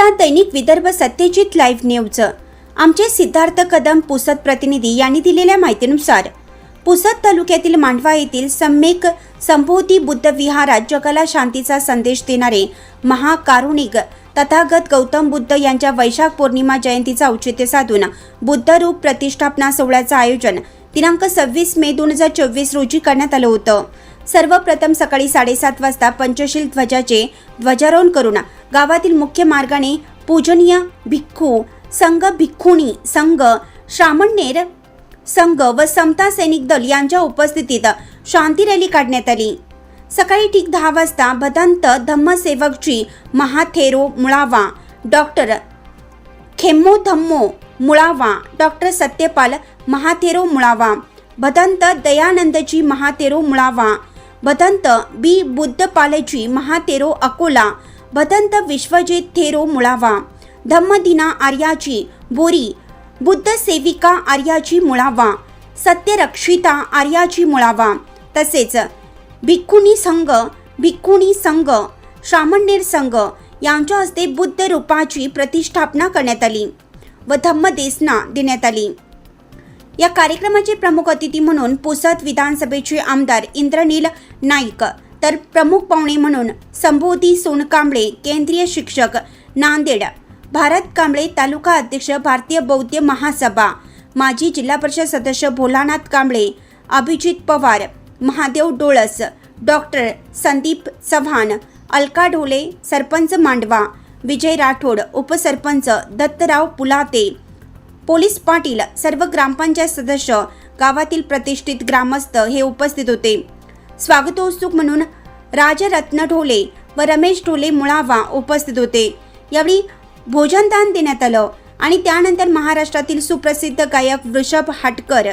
आपण पाहता दैनिक Vidarbha Satyajit live news. आमचे सिद्धार्थ कदम पुसद प्रतिनिधी यांनी दिलेल्या माहितीनुसार पुसद तालुक्यातील मांडवा येथील सम्यक संभोती बुद्ध विहारात जगाला शांतीचा संदेश देणारे महाकारुणिक तथागत गौतम बुद्ध यांच्या वैशाख पौर्णिमा जयंतीचा औचित्य साधून बुद्धरूप प्रतिष्ठापना सोहळ्याचं आयोजन दिनांक सव्वीस मे दोन हजार चोवीस रोजी करण्यात आलं होतं. सर्वप्रथम सकाळी साडेसात वाजता पंचशील ध्वजाचे ध्वजारोहण करून गावातील मुख्य मार्गाने पूजनीय भिक्खू संघ भिक्खुणी संघ श्रामणनेर संघ व समता सैनिक दल यांच्या उपस्थितीत शांती रॅली काढण्यात आली. सकाळी ठीक दहा वाजता Bhadant धम्मसेवकची Mahathero Mulawa doctor Khemmo Dhammo Mulawa doctor Satyapal Mahathero Mulawa Bhadant Dayanandji Mahathero Mulawa Bhadant B. Buddhapalji Mahathero Akola Bhadant Vishwajit Thero Mulawa Dhammadina आर्याची Bori Buddha Sevika आर्याची मुळावा सत्यरक्षिता आर्याची मुळावा तसेच भिक्खुनी संघ भिक्खुनी संघ श्रामणेर संघ यांच्या हस्ते बुद्ध रूपाची प्रतिष्ठापना करण्यात आली व धम्मदेसना देण्यात आली. या कार्यक्रमाचे प्रमुख अतिथी म्हणून पुसद विधानसभेचे आमदार इंद्रनील नाईक तर प्रमुख पाहुणे म्हणून संबोधी सोनकांबळे केंद्रीय शिक्षक नांदेड भारत कांबळे तालुका अध्यक्ष भारतीय बौद्ध महासभा माजी जिल्हा परिषद सदस्य भोलानाथ कांबळे अभिजित पवार महादेव डोळस डॉक्टर संदीप चव्हाण अलका ढोले सरपंच मांडवा विजय राठोड उपसरपंच दत्तराव पुलाते पोलीस पाटील सर्व ग्रामपंचायत सदस्य गावातील प्रतिष्ठित ग्रामस्थ हे उपस्थित होते. स्वागतोत्सुक म्हणून राजरत्न ढोले व रमेश ढोले मुळावा उपस्थित होते. यावेळी भोजनदान देण्यात आलं आणि त्यानंतर महाराष्ट्रातील सुप्रसिद्ध गायक वृषभ हाटकर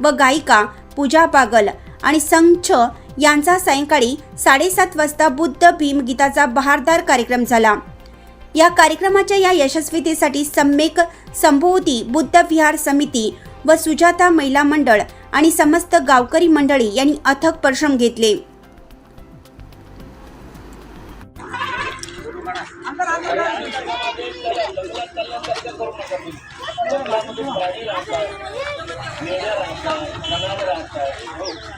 व गायिका पूजा पागल आणि संच यांचा सायंकाळी साडेसात वाजता बुद्ध भीम गीताचा बहारदार कार्यक्रम झाला. या कार्यक्रमाच्या या यशस्वीतेसाठी सम्यक संभोवती बुद्ध विहार समिती व सुजाता महिला मंडळ आणि समस्त गावकरी मंडळी यांनी अथक परिश्रम घेतले.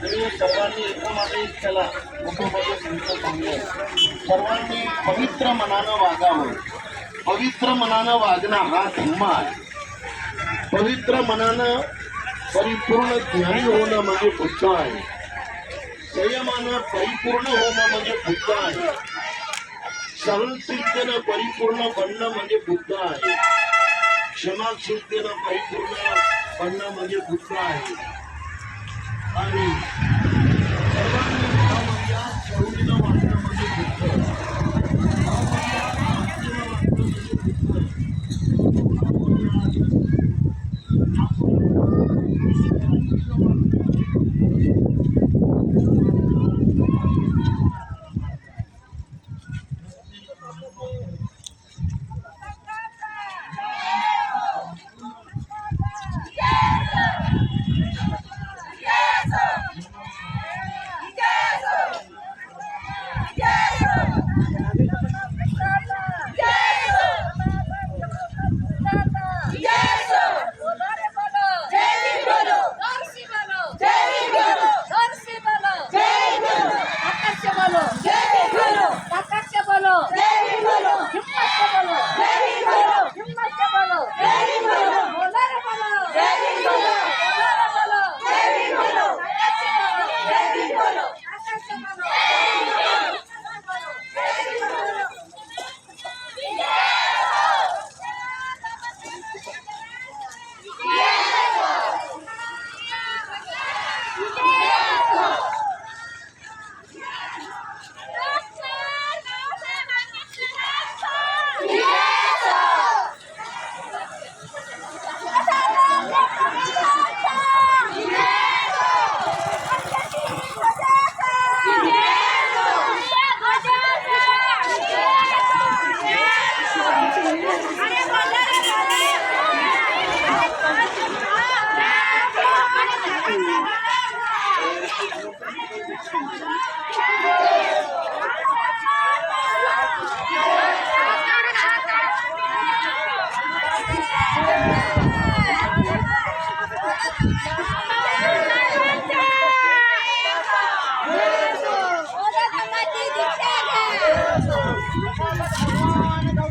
आणि सर्वांनी एकदम त्याला एक चला कुटुंबाचे संत चांगले सर्वांनी पवित्र मनानं वागावं. पवित्र मनानं वागणं हा धर्म आहे. पवित्र मनानं परिपूर्ण ज्ञानी होणं म्हणजे बुद्ध आहे. संयमानं परिपूर्ण होणं म्हणजे बुद्ध आहे. सहनशीलतेनं परिपूर्ण बनणं म्हणजे बुद्ध आहे. क्षमाशीलतेनं परिपूर्ण बनणं म्हणजे बुद्ध आहे. आणि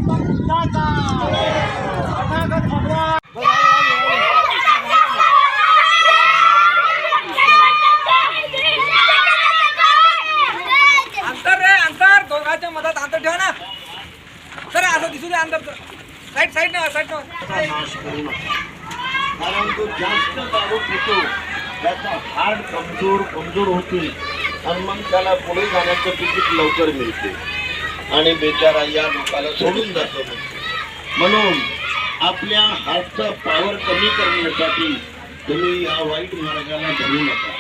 बुद्धाचा तथागत भगवान अंतर रे अंतर. दोघांच्या मधात अंतर ठेवा ना. सर असं दिसू दे अंतर. साईड साईड ना साईड चा नाश करू कारण तो जास्त दारू पितो. त्याचा हाड कमजोर कमजोर होते आणि मग त्याला पुढे जाण्याचं तिकीट लवकर मिळते. आणि बेचारा या लोकाला सोडून जातो म्हणून आपल्या हातचा पॉवर कमी करण्यासाठी तुम्ही या वाईट मार्गाला धरू नका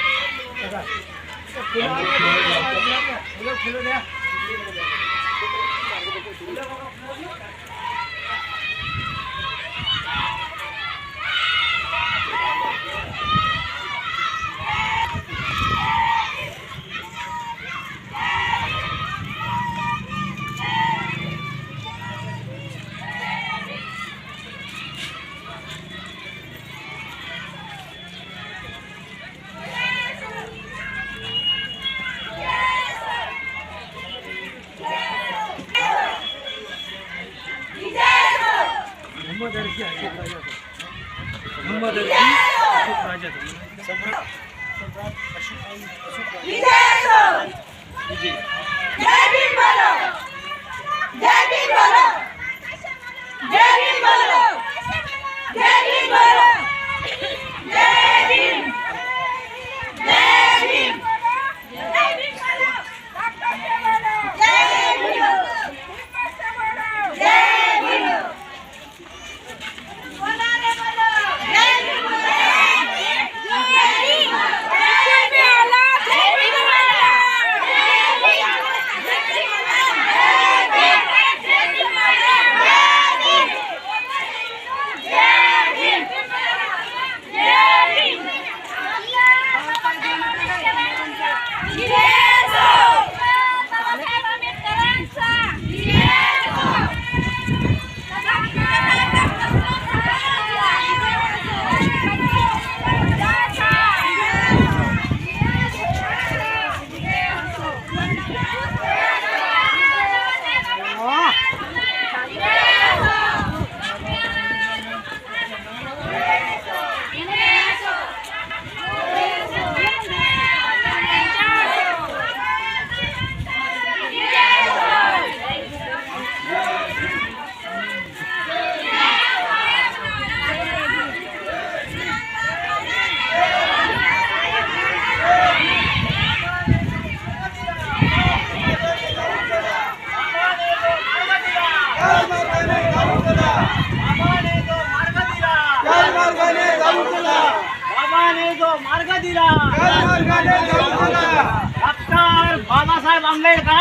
बाबासाहेब आंबेडकर.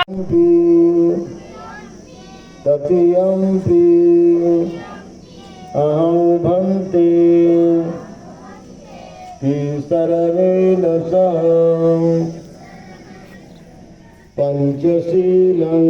तृतीयम्पि अहं भन्ते सर्वेण सह पञ्चशीलम्।